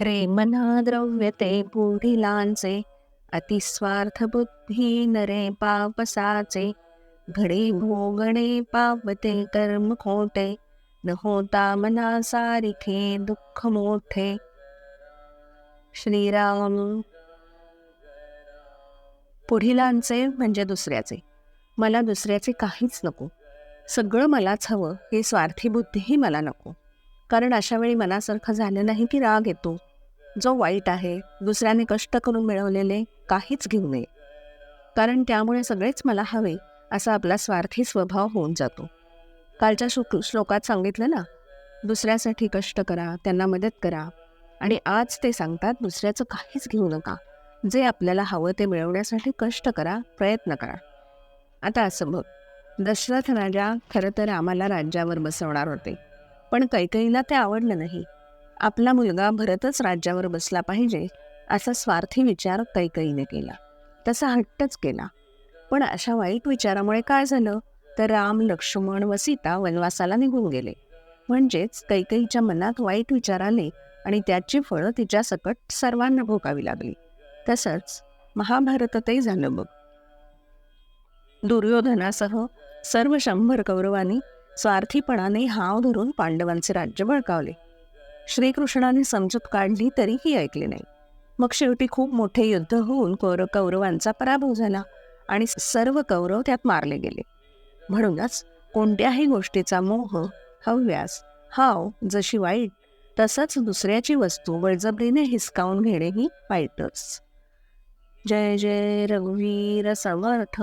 रे मना द्रव्य ते पुढिलांचे अतिस्वार्थ बुद्धी नरे पापसाचे घडे भोगणे पावते कर्म खोटे न होता मना सारिखे दुःख मोठे. श्रीराम. पुढिलांचे म्हणजे दुसऱ्याचे. मला दुसऱ्याचे काहीच नको. सगळं मलाच हवं हे स्वार्थी बुद्धीही मला नको. कारण अशा वेळी मनासारखं झालं नाही की राग येतो. जो वाईट आहे दुसऱ्याने कष्ट करून मिळवलेले काहीच घेऊ नये. कारण त्यामुळे सगळेच मला हवे असा आपला स्वार्थी स्वभाव होऊन जातो. कालच्या शुक श्लोकात सांगितलं ना दुसऱ्यासाठी कष्ट करा त्यांना मदत करा. आणि आज ते सांगतात दुसऱ्याचं काहीच घेऊ नका. जे आपल्याला हवं ते मिळवण्यासाठी कष्ट करा प्रयत्न करा. आता असं बघ. दशरथ राजा खरं तर आम्हाला राज्यावर बसवणार होते. पण कैकईला ते आवडलं नाही. आपला मुलगा भरतच राज्यावर बसला पाहिजे असा स्वार्थी विचार कैकईने केला. तसा हट्टच केला. पण अशा वाईट विचारामुळे काय झालं? तर राम लक्ष्मण व सीता वनवासाला निघून गेले. म्हणजेच कैकईच्या मनात वाईट विचार आले आणि त्याची फळं तिच्या सकट सर्वांना भोगावी लागली. तसंच महाभारतातही झालं बघ. दुर्योधनासह सर्व शंभर कौरवांनी स्वार्थीपणाने हाव धरून पांडवांचे राज्य बळकावले. श्रीकृष्णाने समजूत काढली तरीही ऐकले नाही. मग शेवटी खूप मोठे युद्ध होऊन कौर कौरवांचा पराभव झाला आणि सर्व कौरव त्यात मारले गेले. म्हणूनच कोणत्याही गोष्टीचा मोह हव्यास हाव जशी वाईट तसंच दुसऱ्याची वस्तू बळजबरीने हिसकावून घेणेही वाईटच. जय जय रघुवीर समर्थ.